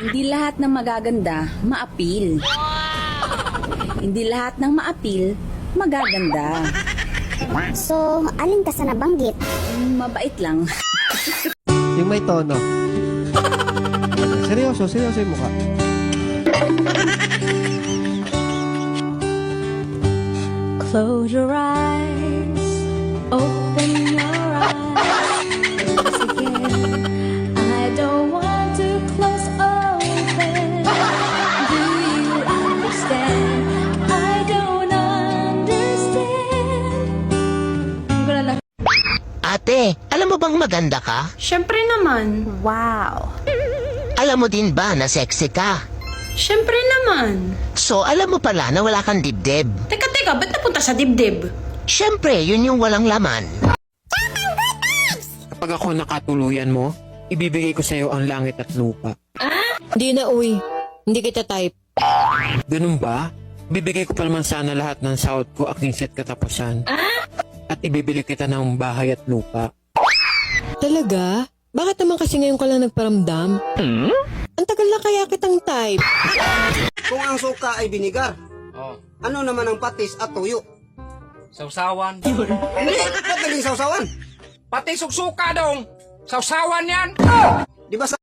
Hindi lahat ng magaganda, maapil. Hindi lahat ng maapil, magaganda. So, alin ka sa nabanggit? Mabait lang. Yung may tono. seryoso, seryoso yung mukha. Close your eyes, open Ate, alam mo bang maganda ka? Siyempre naman. Wow. Alam mo din ba na sexy ka? Siyempre naman. So, alam mo pala na wala kang dibdib. Teka, teka, ba't napunta sa dibdib? Siyempre, yun yung walang laman. Kapag ako nakatuluyan mo, ibibigay ko sa'yo ang langit at lupa. Hindi na, uy. Hindi kita type. Ganun ba? Bibigay ko pa naman sana lahat ng sahod ko aking set katapusan. At ibibili kita ng bahay at lupa. Talaga? Bakit naman kasi ngayon ka lang nagparamdam? Ang tagal na kaya kitang type. Kung ang suka ay binigar, ano naman ang patis at tuyo? Sausawan. Hindi, ba't naging sausawan? Pati suksuka dong. Sausawan yan. Di ba sa